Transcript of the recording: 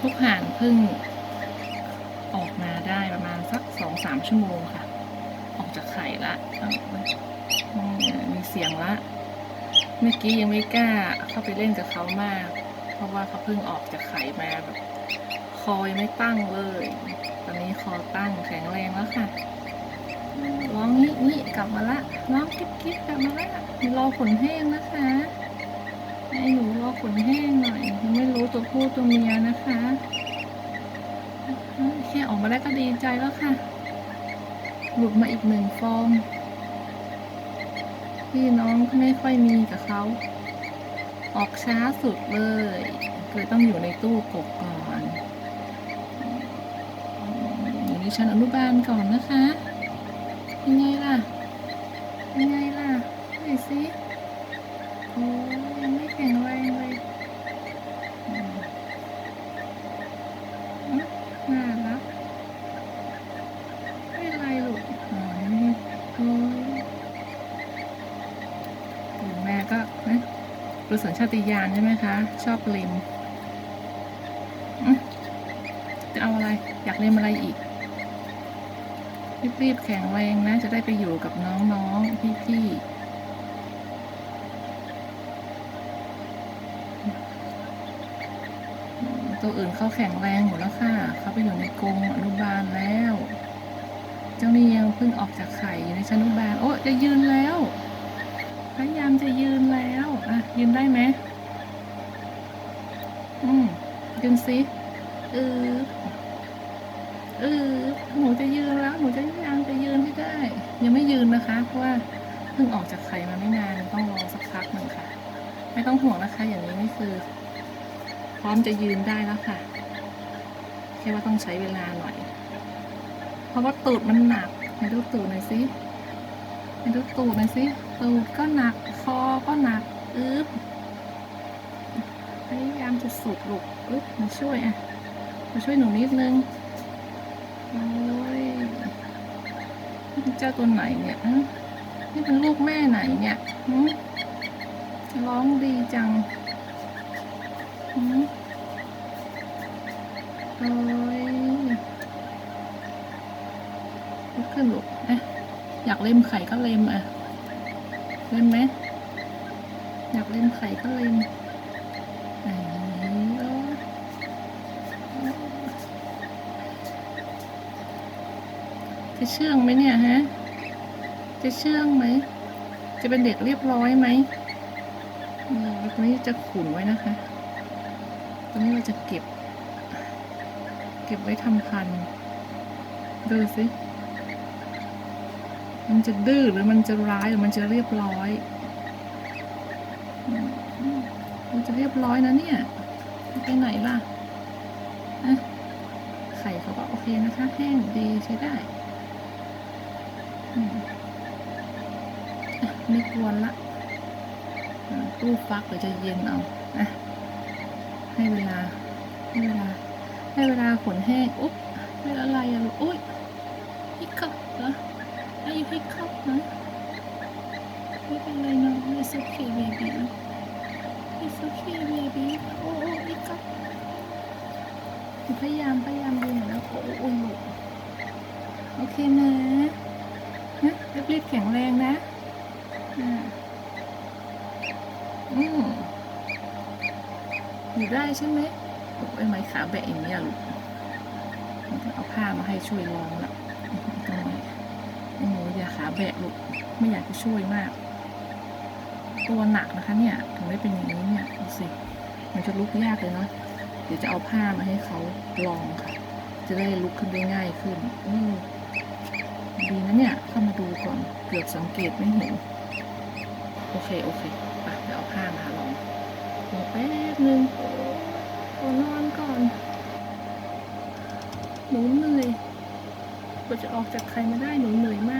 ลูกห่านเพิ่งออกมาได้ประมาณสักสองสามชั่วโมงค่ะ ออกจากไข่ละมีเสียงละ เมื่อกี้ยังไม่กล้าเข้าไปเล่นกับเขามาก เพราะว่าเขาเพิ่งออกจากไข่มาแบบคอยไม่ตั้งเลย ตอนนี้คอตั้งแข็งแรงแล้วค่ะร้องนี่นี่กลับมาละร้องกิ๊บกิ๊บกลับมาละรอขนแห้งนะคะ ให้หนูรอขนแห้งหน่อยยังไม่รู้ตัวผู้ตัวเมียนะคะแค่ออกมาได้ก็ดีใจแล้วค่ะ หลุดมาอีกหนึ่งฟองพี่น้องไม่ค่อยมีกับเขา ออกช้าสุดเลยคือต้องอยู่ในตู้กบก่อน อยู่ในชั้นอนุบาลก่อนนะคะ ก็นะรู้สัญชาตญาณใช่ไหมคะ ชอบลิมจะเอาอะไร อยากเล่นอะไรอีก รีบๆแข็งแรงนะ จะได้ไปอยู่กับน้องๆ พี่ๆตัวอื่นเขาแข็งแรงหมดแล้วค่ะ เขาไปอยู่ในกรงอนุบาลแล้ว เจ้านี่ยังเพิ่งออกจากไข่อยู่ในชั้นอนุบาล โอ้จะยืนแล้วพย จะยืนแล้ว อะ ยืนได้ไหมอืมยืนสิเออเออหนูจะยืนแล้ว หนูจะพยายามจะยืนให้ได้ ยังไม่ยืนนะคะ เพราะว่าเพิ่งออกจากไข่มาไม่นานต้องรอสักพักหนึ่งค่ะ ไม่ต้องห่วงนะคะ อย่างนี้นี่คือ พร้อมจะยืนได้แล้วค่ะ แค่ว่าต้องใช้เวลาหน่อย เพราะว่าตูดมันหนักให้ดูตูดหน่อยสิไปดูตูดหน่อยสิ ตูดก็หนัก คอก็หนัก อึ๊บพยายามจะสุดลูกอึ๊บมาช่วยอะ มาช่วยหนูนิดนึง โอ้ยเป็นเจ้าตัวไหนเนี่ยฮะนี่เป็นลูกแม่ไหนเนี่ยหืมร้องดีจังหืมโอ้ยขึ้นลูกอะอยากเล่มไข่ก็เล่มอะ เล่มไหมอยากเล่มไข่ก็เล่มไหนจะเชื่องไหมเนี่ยฮะ จะเชื่องไหม จะเป็นเด็กเรียบร้อยไหมอืมแล้วตรงนี้จะขุนไว้นะคะ ตรงนี้เราจะเก็บ เก็บไว้ทำพันธุ์ดูสิ มันจะดื้อหรือมันจะร้ายหรือมันจะเรียบร้อย มันจะเรียบร้อยนะเนี่ย ไปไหนล่ะอะไข่เขาก็โอเคนะคะ แห้งดีใช้ได้ไม่กวนละตู้ฟักเดี๋ยวจะเย็นเอาอะให้เวลา ให้เวลา ให้เวลาขนแห้งอุ๊บเป็นอะไรอะลูกอุ้ยพี่กับเหรอ Are you hiccup นะไม่เป็นไรนะ It's okay baby It's okay baby โอ้โอ้ hiccup พยายามพยายามดูหน่อยนะโอ้โอ้โอ้ลูกโอเคนะนะรีบๆแข็งแรงนะอ่าอืมอยู่ได้ใช่ไหมโอ้ไหมขาแบะอย่างนี้ยลูกเอาผ้ามาให้ช่วยรองละตรงนี้ โอ้โหอย่าขาแบะลูกไม่อยากจะช่วยมาก ตัวหนักนะคะเนี่ยถึงได้เป็นอย่างนี้เนี่ยดูสิมันจะลุกยากเลยเนาะเดี๋ยวจะเอาผ้ามาให้เขาลองค่ะ จะได้ลุกขึ้นได้ง่ายขึ้นอืดีนะเนี่ยเข้ามาดูก่อนเกือบสังเกตไม่เห็น โอเคโอเคไปเดี๋ยวเอาผ้ามาลองรอแป๊บนึงขอนอนก่อนหนูเหนื่อย กว่า จะออกจากใครมาได้หนูเหนื่อยมาก